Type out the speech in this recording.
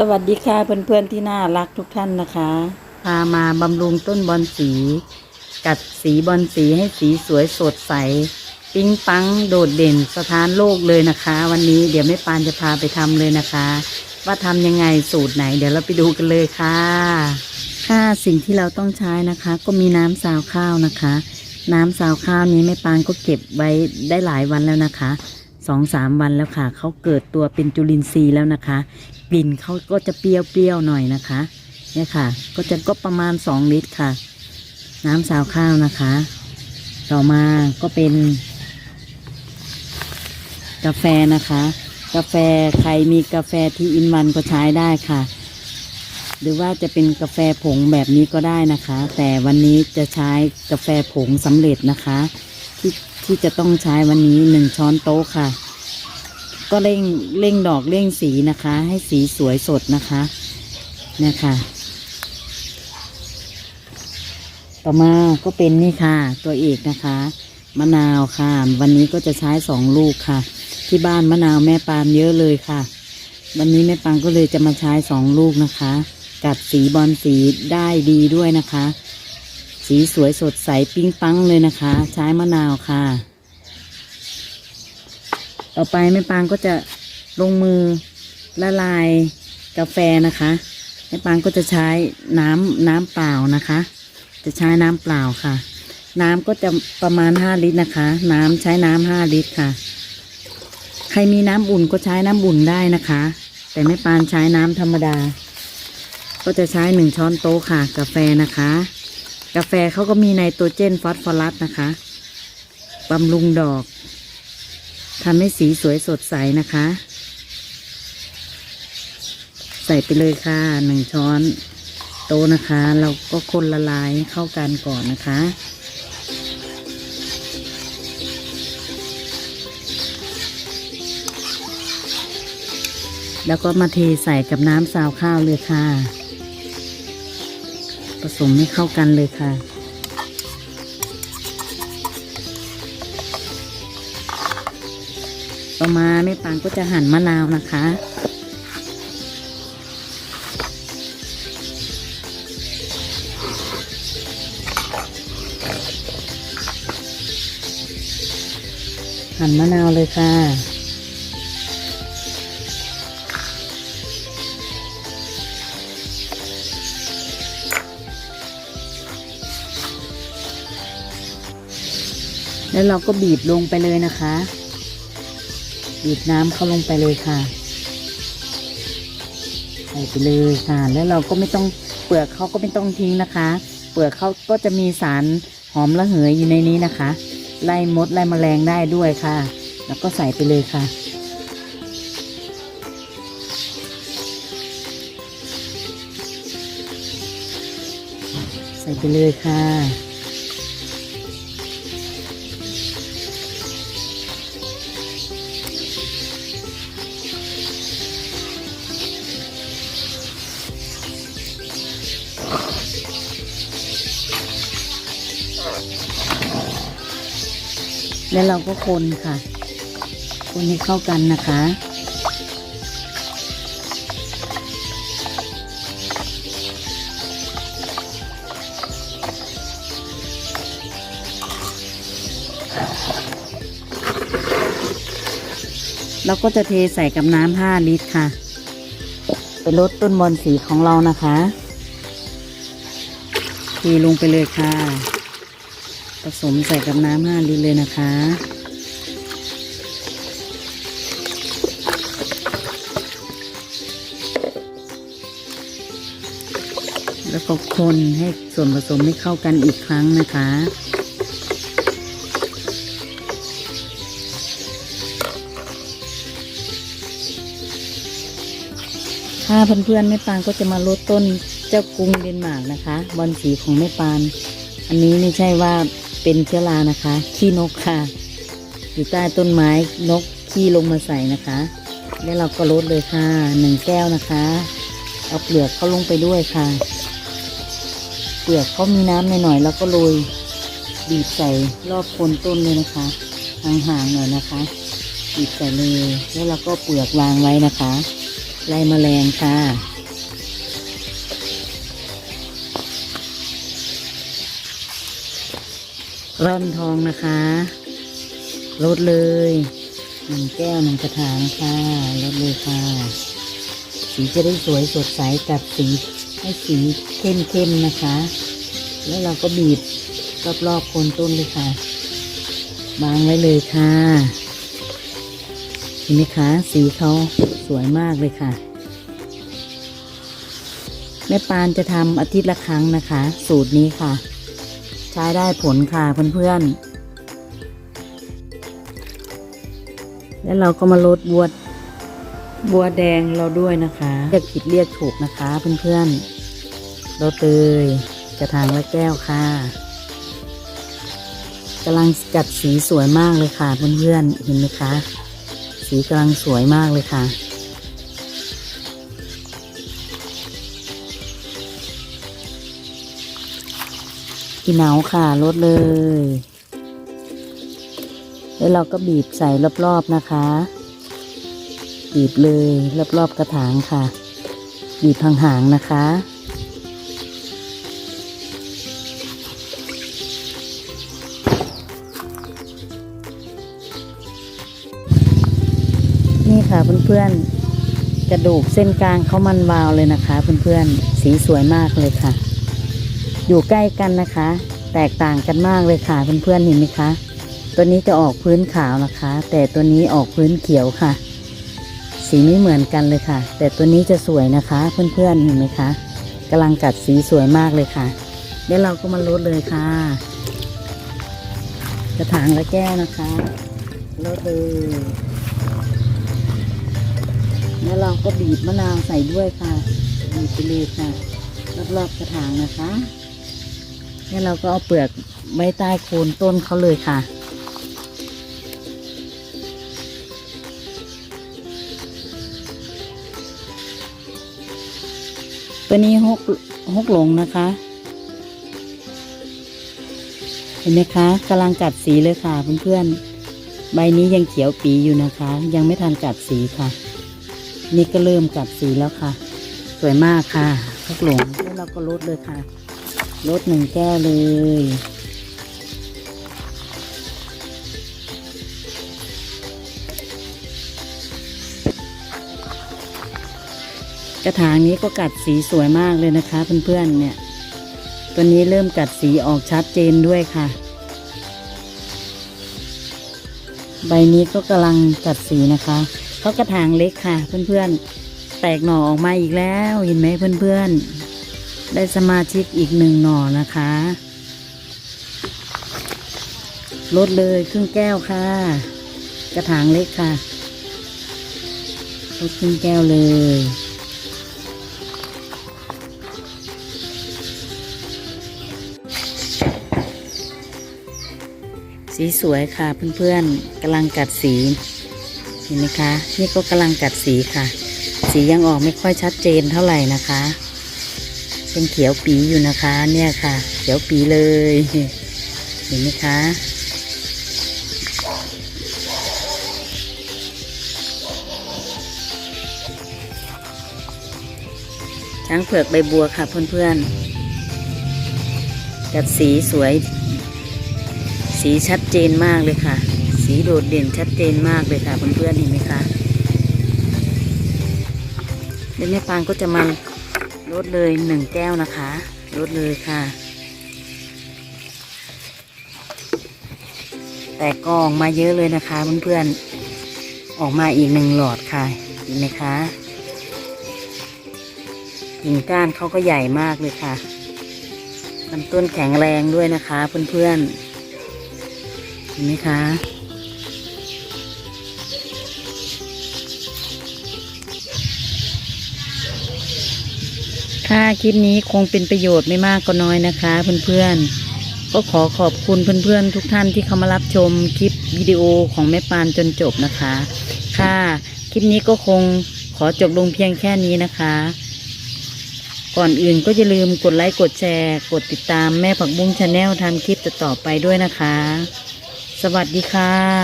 สวัสดีค่ะเพื่อนๆที่น่ารักทุกท่านนะคะพามาบำรุงต้นบอนสี กัดสีบอนสีให้สีสวยสดใส ปิ๊งปังโดดเด่นสถานโลกเลยนะคะ วันนี้เดี๋ยวแม่ปานจะพาไปทำเลยนะคะ ว่าทำยังไงสูตรไหน เดี๋ยวเราไปดูกันเลยค่ะค่ะสิ่งที่เราต้องใช้นะคะ ก็มีน้ำซาวข้าวนะคะ น้ำซาวข้าวนี้แม่ปานก็เก็บไว้ได้หลายวันแล้วนะคะ สองสามวันแล้วค่ะ เขาเกิดตัวเป็นจุลินทรีย์แล้วนะคะ กลิ่นเขาก็จะเปรี้ยวๆหน่อยนะคะ เนี่ยค่ะ ก็จะก็ประมาณสองลิตรค่ะ น้ำซาวข้าวนะคะ ต่อมาก็เป็น กาแฟนะคะ กาแฟใครมีกาแฟที่อินวันก็ใช้ได้ค่ะ หรือว่าจะเป็นกาแฟผงแบบนี้ก็ได้นะคะ แต่วันนี้จะใช้กาแฟผงสำเร็จนะคะที่ ที่จะต้องใช้วันนี้หนึ่งช้อนโต๊ะค่ะ ก็เร่งเร่งดอกเร่งสีนะคะ ให้สีสวยสดนะคะเนี่ยค่ะ ต่อมาก็เป็นนี่ค่ะ ตัวเอกนะคะ มะนาวค่ะ วันนี้ก็จะใช้สองลูกค่ะ ที่บ้านมะนาวแม่ปานเยอะเลยค่ะ วันนี้แม่ปานก็เลยจะมาใช้สองลูกนะคะ กัดสีบอลสีได้ดีด้วยนะคะสีสวยสดใสปิ้งปังเลยนะคะ ใช้มะนาวค่ะ ต่อไปแม่ปางก็จะลงมือละลายกาแฟนะคะแม่ปางก็จะใช้น้ำน้ำเปล่านะคะ จะใช้น้ำเปล่าค่ะ น้ำก็จะประมาณห้าลิตรนะคะ น้ำใช้น้ำห้าลิตรค่ะ ใครมีน้ำอุ่นก็ใช้น้ำอุ่นได้นะคะ แต่แม่ปานใช้น้ำธรรมดา ก็จะใช้หนึ่งช้อนโต๊ะค่ะ กาแฟนะคะ กาแฟเขาก็มีไนโตรเจนฟอสฟอรัสนะคะบำรุงดอก ทำให้สีสวยสดใสนะคะ ใส่ไปเลยค่ะหนึ่งช้อนโตะนะคะ เราก็คนละลายเข้ากันก่อนนะคะแล้วก็มาเทใส่กับน้ำซาวข้าวเลยค่ะ ผสมให้เข้ากันเลยค่ะ ต่อมาแม่ปางก็จะหั่นมะนาวนะคะ หั่นมะนาวเลยค่ะแล้วเราก็บีบลงไปเลยนะคะ บีบน้ำเข้าลงไปเลยค่ะใส่ไปเลยค่ะ แล้วเราก็ไม่ต้องเปลือกเขาก็ไม่ต้องทิ้งนะคะ เปลือกเขาก็จะมีสารหอมระเหยอยู่ในนี้นะคะ ไล่มดไล่แมลงได้ด้วยค่ะ แล้วก็ใส่ไปเลยค่ะใส่ไปเลยค่ะ แล้วเราก็คนค่ะ คนให้เข้ากันนะคะ เราก็จะเทใส่กับน้ำห้าลิตรค่ะไปลดต้นบอลสีของเรานะคะเทลงไปเลยค่ะ สมใส่กับน้ำห้าลิตรเลยนะคะ แล้วก็คนให้ส่วนผสมให้เข้ากันอีกครั้งนะคะถ้าเพื่อนๆแม่ปานก็จะมาลดต้นเจ้ากรุงเดนมาร์กนะคะ บอลสีของแม่ปาน อันนี้ไม่ใช่ว่า เป็นเชื้อรานะคะ ขี้นกค่ะ อยู่ใต้ต้นไม้นกขี้ลงมาใส่นะคะ แล้วเราก็ลดเลยค่ะหนึ่งแก้วนะคะ เอาเปลือกเขาลงไปด้วยค่ะ เปลือกเขามีน้ำหน่อยๆแล้วก็โรยบีบใส่รอบโคนต้นเลยนะคะห่างๆหน่อยนะคะบีบใส่เลยแล้วเราก็เปลือกวางไว้นะคะ ไล่แมลงค่ะ ร่อนทองนะคะลดเลยหนึ่งแก้วหนึ่งกระถางค่ะลดเลยค่ะ สีจะได้สวยสดใสกับสีให้สีเข้มเข้มๆนะคะ แล้วเราก็บีบรอบๆโคนต้นเลยค่ะวางไว้เลยค่ะเห็นไหมคะสีเขาสวยมากเลยค่ะ แม่ปานจะทำอาทิตย์ละครั้งนะคะ สูตรนี้ค่ะ ใช้ได้ผลค่ะเพื่อนๆ แล้วเราก็มาลดบัวบัวแดงเราด้วยนะคะเรียกผิดเรียกถูกนะคะเพื่อนๆลดเลยกระถางละแก้วค่ะกำลังจัดสีสวยมากเลยค่ะเพื่อนๆเห็นไหมคะ สีกำลังสวยมากเลยค่ะ พี่เหนาค่ะลดเลย แล้วเราก็บีบใส่รอบๆนะคะ บีบเลยรอบๆกระถางค่ะ บีบห่างๆนะคะนี่ค่ะเพื่อนๆกระดูกเส้นกลางเขามันวาวเลยนะคะ เพื่อนๆสีสวยมากเลยค่ะ อยู่ใกล้กันนะคะ แตกต่างกันมากเลยค่ะเพื่อนๆเห็นไหมคะ ตัวนี้จะออกพื้นขาวนะคะ แต่ตัวนี้ออกพื้นเขียวค่ะ สีไม่เหมือนกันเลยค่ะ แต่ตัวนี้จะสวยนะคะ เพื่อนๆเห็นไหมคะกำลังกัดสีสวยมากเลยค่ะ เดี๋ยวเราก็มาลดเลยค่ะ กระถางละแก้วนะคะลดเลยแล้วเราก็บีบมะนาวใส่ด้วยค่ะบีบไปเลยค่ะ รอบๆกระถางนะคะ แล้วเราก็เอาเปลือกไว้ใต้โคนต้นเขาเลยค่ะ ตัวนี้หกหกหลงนะคะ เห็นไหมคะกำลังกัดสีเลยค่ะเพื่อนๆ ใบนี้ยังเขียวปีอยู่นะคะ ยังไม่ทันกัดสีค่ะ นี่ก็เริ่มกัดสีแล้วค่ะ สวยมากค่ะหกหลงแล้วเราก็ลดเลยค่ะ ลดหนึ่งแก้วเลย กระถางนี้ก็กัดสีสวยมากเลยนะคะเพื่อนๆเนี่ย ตัวนี้เริ่มกัดสีออกชัดเจนด้วยค่ะ ใบนี้ก็กำลังกัดสีนะคะเขากระถางเล็กค่ะเพื่อนๆ แตกหน่อออกมาอีกแล้วเห็นไหมเพื่อนๆ ได้สมาชิกอีกหนึ่งหน่อนะคะลดเลยครึ่งแก้วค่ะ กระถางเล็กค่ะลดครึ่งแก้วเลยสีสวยค่ะเพื่อนๆกำลังกัดสีเห็นไหมคะ นี่ก็กำลังกัดสีค่ะ สียังออกไม่ค่อยชัดเจนเท่าไหร่นะคะ เป็นเขียวปีอยู่นะคะ เนี่ยค่ะ เขียวปีเลย เห็นไหมคะช้างเผือกใบบัวค่ะเพื่อนๆกัดสีสวย สีชัดเจนมากเลยค่ะ สีโดดเด่นชัดเจนมากเลยค่ะเพื่อนๆเห็นไหมคะเดี๋ยวแม่ปางก็จะมา ลดเลยหนึ่งแก้วนะคะลดเลยค่ะ แต่กออกมาเยอะเลยนะคะเพื่อนๆออกมาอีกหนึ่งหลอดค่ะเห็นไหมคะกิ่งก้านเขาก็ใหญ่มากเลยค่ะลำต้นแข็งแรงด้วยนะคะเพื่อนๆเห็นไหมคะ ค่ะคลิปนี้คงเป็นประโยชน์ไม่มากก็น้อยนะคะ เพื่อนๆ ก็ขอขอบคุณเพื่อนๆ ทุกท่านที่เข้ามารับชมคลิปวิดีโอของแม่ปานจนจบนะคะ ค่ะ คลิปนี้ก็คงขอจบลงเพียงแค่นี้นะคะ ก่อนอื่นก็อย่าลืมกดไลค์กดแชร์ กดติดตามแม่ผักบุ้งชาแนลทำคลิปต่อๆไปด้วยนะคะ สวัสดีค่ะ